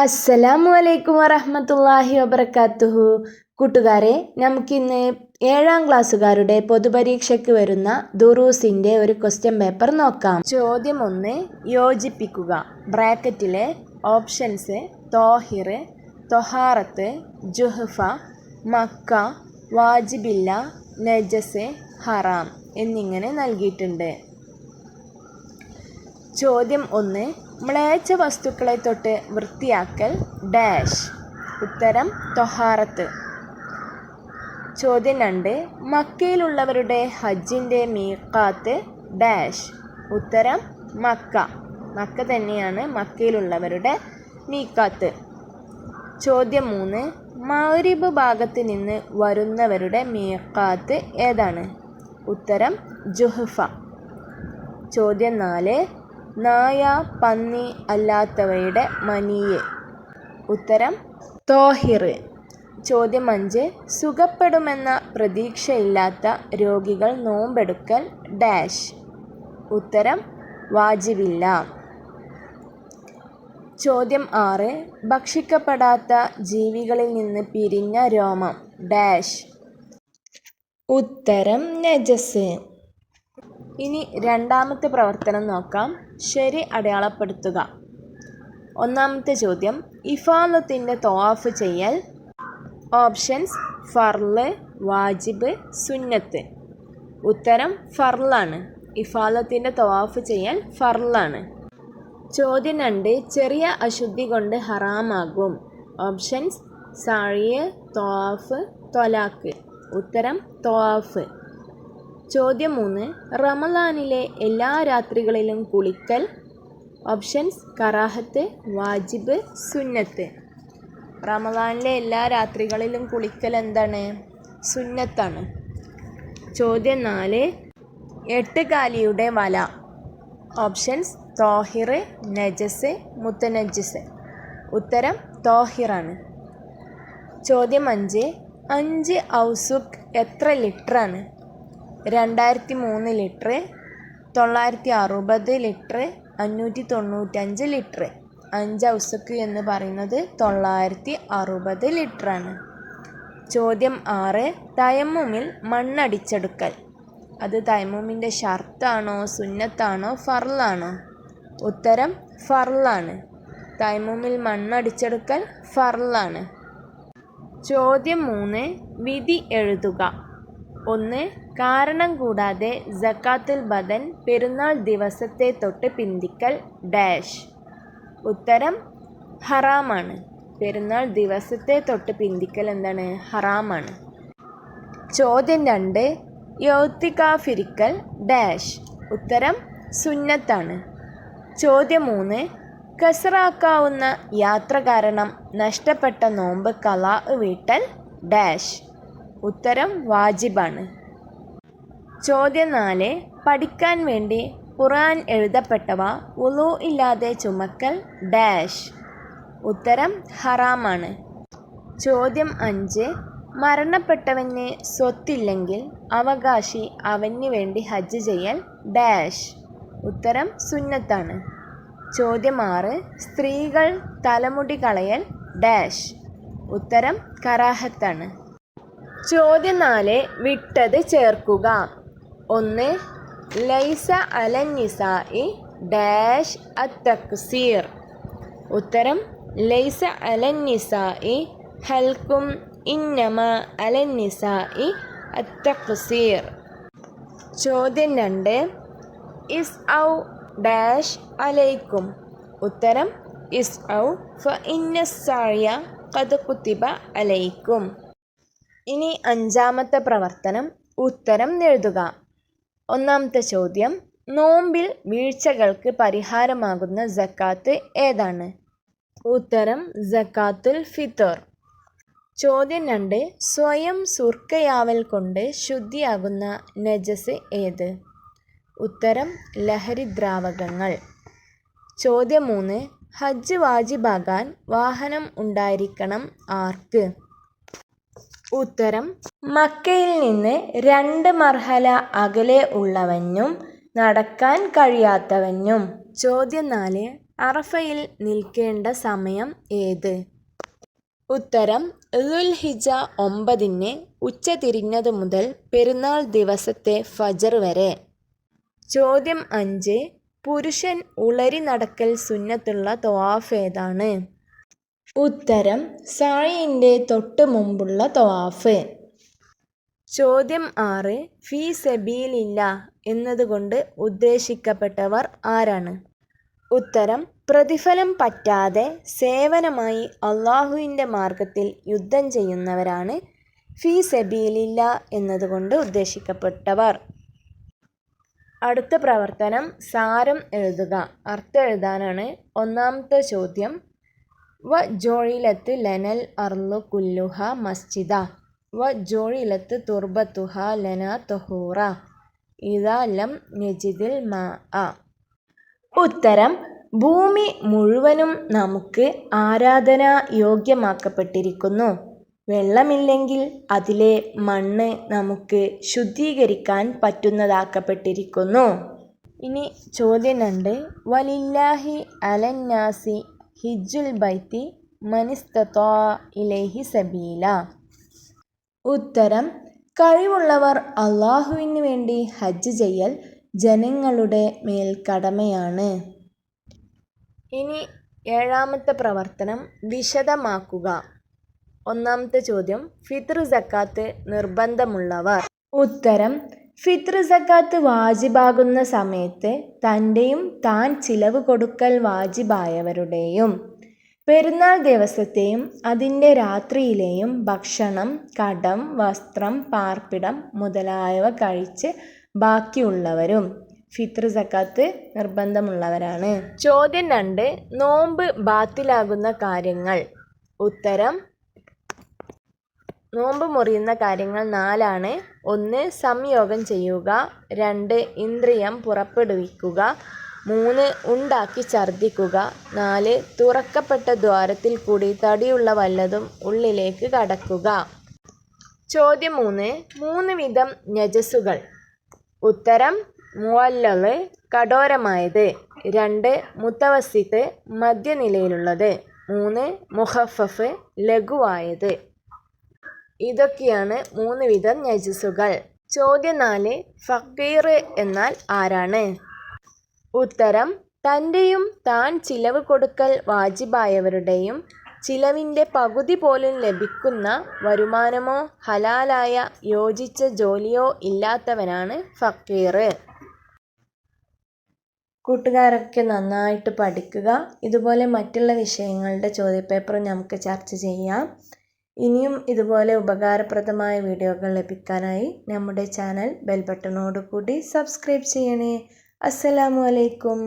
അസ്സലാമു അലൈക്കും വറഹമത്തല്ലാഹി വബറകാതുഹു കൂട്ടുകാരെ നമുക്കിന്ന് ഏഴാം ക്ലാസ്സുകാരുടെ പൊതുപരീക്ഷയ്ക്ക് വരുന്ന ദുറൂസിന്റെ ഒരു ക്വസ്റ്റ്യൻ പേപ്പർ നോക്കാം. ചോദ്യം ഒന്ന് യോജിപ്പിക്കുക. ബ്രാക്കറ്റിലെ ഓപ്ഷൻസ് തോഹിർ തൊഹാറത്ത് ജുഹഫ മക്ക വാജിബില്ല നജസ് ഹറാം എന്നിങ്ങനെ നൽകിയിട്ടുണ്ട്. ചോദ്യം ഒന്ന് മ്ലേച്ഛ വസ്തുക്കളെ തൊട്ട് വൃത്തിയാക്കൽ ഡാഷ്. ഉത്തരം തൊഹാറത്ത്. ചോദ്യം രണ്ട് മക്കയിലുള്ളവരുടെ ഹജ്ജിന്റെ മീക്കാത്ത് ഡാഷ്. ഉത്തരം മക്ക. മക്ക തന്നെയാണ് മക്കയിലുള്ളവരുടെ മീക്കാത്ത് ചോദ്യം മൂന്ന് മൗരിബ് ഭാഗത്ത് നിന്ന് വരുന്നവരുടെ മീക്കാത്ത് ഏതാണ്? ഉത്തരം ജുഹഫ. ചോദ്യം നാല് നായ പന്നി അല്ലാത്തവയുടെ മനിയെ. ഉത്തരം തോഹിർ. ചോദ്യം അഞ്ച് സുഖപ്പെടുമെന്ന പ്രതീക്ഷയില്ലാത്ത രോഗികൾ നോമ്പെടുക്കൽ ഡാഷ്. ഉത്തരം വാജിവില്ല ചോദ്യം ആറ് ഭക്ഷിക്കപ്പെടാത്ത ജീവികളിൽ നിന്ന് പിരിഞ്ഞ രോമം ഡാഷ്. ഉത്തരം നജസ്. ഇനി രണ്ടാമത്തെ പ്രവർത്തനം നോക്കാം. ശരി അടയാളപ്പെടുത്തുക. ഒന്നാമത്തെ ചോദ്യം. ഇഫാലത്തിന്റെ തോവാഫ് ചെയ്യൽ. ഓപ്ഷൻസ് ഫർൾ വാജിബ് സുന്നത്ത്. ഉത്തരം ഫർളാണ്. ഇഫാലത്തിന്റെ തവാഫ് ചെയ്യൽ ഫർളാണ്. ചോദ്യം രണ്ട്. ചെറിയ അശുദ്ധി കൊണ്ട് ഹറാമാകും. ഓപ്ഷൻസ് സാഴിയ് തോവാഫ് തൊലാക്ക്. ഉത്തരം തോവാഫ്. ചോദ്യം മൂന്ന്. റമദാനിലെ എല്ലാ രാത്രികളിലും കുളിക്കൽ. ഓപ്ഷൻസ് കറാഹത്ത് വാജിബ് സുന്നത്ത്. റമദാനിലെ എല്ലാ രാത്രികളിലും കുളിക്കൽ എന്താണ്? സുന്നത്താണ്. ചോദ്യം നാല്. എട്ടുകാലിയുടെ വല. ഓപ്ഷൻസ് തോഹിർ നജസ് മുത്തനജസ്. ഉത്തരം തോഹിറാണ്. ചോദ്യം അഞ്ച്. അഞ്ച് ഔസുക്ക് എത്ര ലിറ്ററാണ്? രണ്ടായിരത്തി മൂന്ന് ലിറ്റർ തൊള്ളായിരത്തി അറുപത് ലിറ്റർ അഞ്ഞൂറ്റി തൊണ്ണൂറ്റഞ്ച് ലിറ്റർ അഞ്ച് ഔസക്ക് എന്ന് പറയുന്നത് തൊള്ളായിരത്തി അറുപത് ലിറ്ററാണ്. ചോദ്യം ആറ് തയമ്മുമിൽ മണ്ണടിച്ചെടുക്കൽ. അത് തയമ്മുമിന്റെ ഷർത്താണോ സുന്നത്താണോ ഫർളാണോ? ഉത്തരം ഫർളാണ്. തൈമൂമിൽ മണ്ണടിച്ചെടുക്കൽ ഫർളാണ്. ചോദ്യം മൂന്ന് വിധി എഴുതുക. ഒന്ന് കാരണം കൂടാതെ സക്കാത്തുൽ ബദൻ പെരുന്നാൾ ദിവസത്തെ തൊട്ട് പിന്തിക്കൽ ഡാഷ്. ഉത്തരം ഹറാമാണ്. പെരുന്നാൾ ദിവസത്തെ തൊട്ട് പിന്തിക്കൽ എന്താണ്? ഹറാമാണ്. ചോദ്യം രണ്ട് യൗത്തികാഫിരിക്കൽ ഡാഷ്. ഉത്തരം സുന്നത്താണ്. ചോദ്യം മൂന്ന് കസറാക്കാവുന്ന യാത്ര കാരണം നഷ്ടപ്പെട്ട നോമ്പ് കലാ വീട്ടൽ ഡാഷ്. ഉത്തരം വാജിബാണ്. ചോദ്യം നാല് പഠിക്കാൻ വേണ്ടി ഖുർആൻ എഴുതപ്പെട്ടവ ഉളു ഇല്ലാതെ ചുമക്കൽ ഡാഷ്. ഉത്തരം ഹറാമാണ്. ചോദ്യം അഞ്ച് മരണപ്പെട്ടവന് സ്വത്തില്ലെങ്കിൽ അവകാശി അവന് വേണ്ടി ഹജ്ജ് ചെയ്യൽ ഡാഷ്. ഉത്തരം സുന്നത്താണ്. ചോദ്യം ആറ് സ്ത്രീകൾ തലമുടി കളയൽ ഡാഷ്. ഉത്തരം കറാഹത്താണ്. ചോദ്യം നാല്. വിട്ടത് ചേർക്കുക. ഒന്ന് ലൈസ അലന്നിസായി ഡാഷ് അത്തക്സീർ. ഉത്തരം ലൈസ അലന്നിസായി ഹൽക്കും ഇന്നമ അലന്നിസായി അത്തക്സീർ. ചോദ്യം രണ്ട്. ഇസ് ഔ ഡാഷ് അലൈക്കും. ഉത്തരം ഇസ് ഔ ഫ ഇന്നസായ കഥ കുത്തിബ അലൈക്കും. ഇനി അഞ്ചാമത്തെ പ്രവർത്തനം ഉത്തരം എഴുതുക. ഒന്നാമത്തെ ചോദ്യം നോമ്പിൽ വീഴ്ചകൾക്ക് പരിഹാരമാകുന്ന ജക്കാത്ത് ഏതാണ്? ഉത്തരം ജക്കാത്തുൽ ഫിത്തർ ചോദ്യം രണ്ട് സ്വയം സുർക്കയാവൽ കൊണ്ട് ശുദ്ധിയാകുന്ന നജസ് ഏത്? ഉത്തരം ലഹരി ദ്രാവകങ്ങൾ. ചോദ്യം മൂന്ന് ഹജ്ജ് വാജിബാകാൻ വാഹനം ഉണ്ടായിരിക്കണം ആർക്ക്? ഉത്തരം മക്കയിൽ നിന്ന് രണ്ട് മർഹല അകലെ ഉള്ളവനും നടക്കാൻ കഴിയാത്തവനും. ചോദ്യം നാല് അറഫയിൽ നിൽക്കേണ്ട സമയം ഏത്? ഉത്തരം ഹിജ ഒമ്പതിന് ഉച്ച തിരിഞ്ഞത് മുതൽ പെരുന്നാൾ ദിവസത്തെ ഫജർ വരെ. ചോദ്യം അഞ്ച് പുരുഷൻ ഉളരി നടക്കൽ സുന്നത്തുള്ള തവാഫ് ഏതാണ്? ഉത്തരം സായിന്റെ തൊട്ട് മുമ്പുള്ള തവാഫ്. ചോദ്യം ആറ് ഫീ സബീലില്ല എന്നതുകൊണ്ട് ഉദ്ദേശിക്കപ്പെട്ടവർ ആരാണ്? ഉത്തരം പ്രതിഫലം പറ്റാതെ സേവനമായി അള്ളാഹുവിന്റെ മാർഗത്തിൽ യുദ്ധം ചെയ്യുന്നവരാണ് ഫീ സബീലില്ല എന്നതുകൊണ്ട് ഉദ്ദേശിക്കപ്പെട്ടവർ. അടുത്ത പ്രവർത്തനം സാരം എഴുതുക. അർത്ഥം എഴുതാനാണ് ഒന്നാമത്തെ ചോദ്യം. വ ജോഴിലത്ത് ലനൽ അർലു കുല്ലുഹ മസ്ജിദ. വ ജോഴിലത്ത് തുർബത്തുഹ ലന തൊഹൂറ. ഇതാ ലം നജിദിൽ മാ അ. ഉത്തരം ഭൂമി മുഴുവനും നമുക്ക് ആരാധന യോഗ്യമാക്കപ്പെട്ടിരിക്കുന്നു. വെള്ളമില്ലെങ്കിൽ അതിലെ മണ്ണ് നമുക്ക് ശുദ്ധീകരിക്കാൻ പറ്റുന്നതാക്കപ്പെട്ടിരിക്കുന്നു. ഇനി ചോദ്യം രണ്ട് വലില്ലാഹി അലന്നാസി ഹിജുൽ ബൈത്തി ഇലൈഹി സബീല. ഉത്തരം കഴിവുള്ളവർ അള്ളാഹുവിന് വേണ്ടി ഹജ്ജ് ചെയ്യൽ ജനങ്ങളുടെ മേൽ കടമയാണ്. ഇനി ഏഴാമത്തെ പ്രവർത്തനം വിശദമാക്കുക. ഒന്നാമത്തെ ചോദ്യം ഫിത്ർ സക്കാത്ത് നിർബന്ധമുള്ളവർ. ഉത്തരം ഫിത്ർ സക്കാത്ത് വാജിബാകുന്ന സമയത്ത് തന്റെയും താൻ ചിലവ് കൊടുക്കൽ വാജിബായവരുടെയും പെരുന്നാൾ ദിവസത്തെയും അതിന്റെ രാത്രിയിലെയും ഭക്ഷണം കടം വസ്ത്രം പാർപ്പിടം മുതലായവ കഴിച്ച് ബാക്കിയുള്ളവരും ഫിത്ർ സക്കാത്ത് നിർബന്ധമുള്ളവരാണ്. ചോദ്യം രണ്ട് നോമ്പ് ബാത്തിലാകുന്ന കാര്യങ്ങൾ. ഉത്തരം നോമ്പ് മുറിയുന്ന കാര്യങ്ങൾ നാലാണ്. ഒന്ന് സംയോഗം ചെയ്യുക. രണ്ട് ഇന്ദ്രിയം പുറപ്പെടുവിക്കുക. മൂന്ന് ഉണ്ടാക്കി ഛർദ്ദിക്കുക. നാല് തുറക്കപ്പെട്ട ദ്വാരത്തിൽ കൂടി തടിയുള്ള വല്ലതും ഉള്ളിലേക്ക് കടക്കുക. ചോദ്യം മൂന്ന് മൂന്ന് വിധം നജസ്സുകൾ ഉത്തരം മുവല്ലൾ കഠോരമായത്. രണ്ട് മുത്തവസിത്ത് മധ്യനിലയിലുള്ളത്. മൂന്ന് മുഹഫഫ് ലഘുവായത്. ഇതൊക്കെയാണ് മൂന്ന് വിധം നജസുകൾ. ചോദ്യം നാല് ഫക്കീർ എന്നാൽ ആരാണ്? ഉത്തരം തന്റെയും താൻ ചിലവ് കൊടുക്കൽ വാജിബായവരുടെയും ചിലവിന്റെ പകുതി പോലും ലഭിക്കുന്ന വരുമാനമോ ഹലാലായ യോജിച്ച ജോലിയോ ഇല്ലാത്തവനാണ് ഫക്കീർ. കൂട്ടുകാരൊക്കെ നന്നായിട്ട് പഠിക്കുക. ഇതുപോലെ മറ്റുള്ള വിഷയങ്ങളുടെ ചോദ്യപേപ്പർ നമുക്ക് ചർച്ച ചെയ്യാം. ഇനിയും ഇതുപോലെ ഉപകാരപ്രദമായ വീഡിയോകൾ ലഭിക്കാനായി നമ്മുടെ ചാനൽ ബെൽ സബ്സ്ക്രൈബ് ചെയ്യണേ. അസ്സലാമു അലൈക്കും.